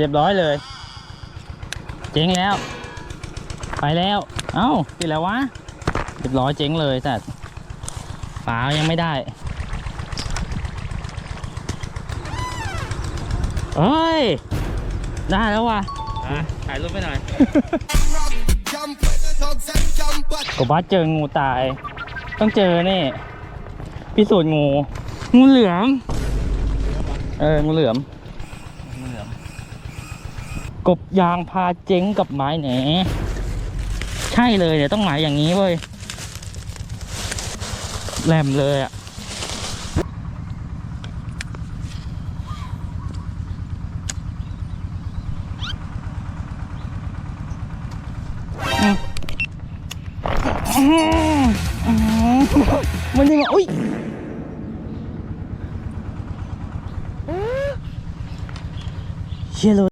เรียบร้อยเลย เจ๊งแล้ว ไปแล้ว เอ้าติดแล้ววะ เรียบร้อยเจ๊งเลยแต่ฝายังไม่ได้เฮ้ย ได้แล้วว่ะถ่ายรูปไปหน่อย กบว่าเจองูตาย ต้องเจอนี่พิสูจน์งู งูเหลือม เออ งูเหลือม งูเหลือม กบยางพาเจ๊งกับไม้แหนใช่เลยเดี๋ยวต้องหมายอย่างนี้เว้ยแหลมเลยอะมันยังไงอุ้ยเชี่ยเลย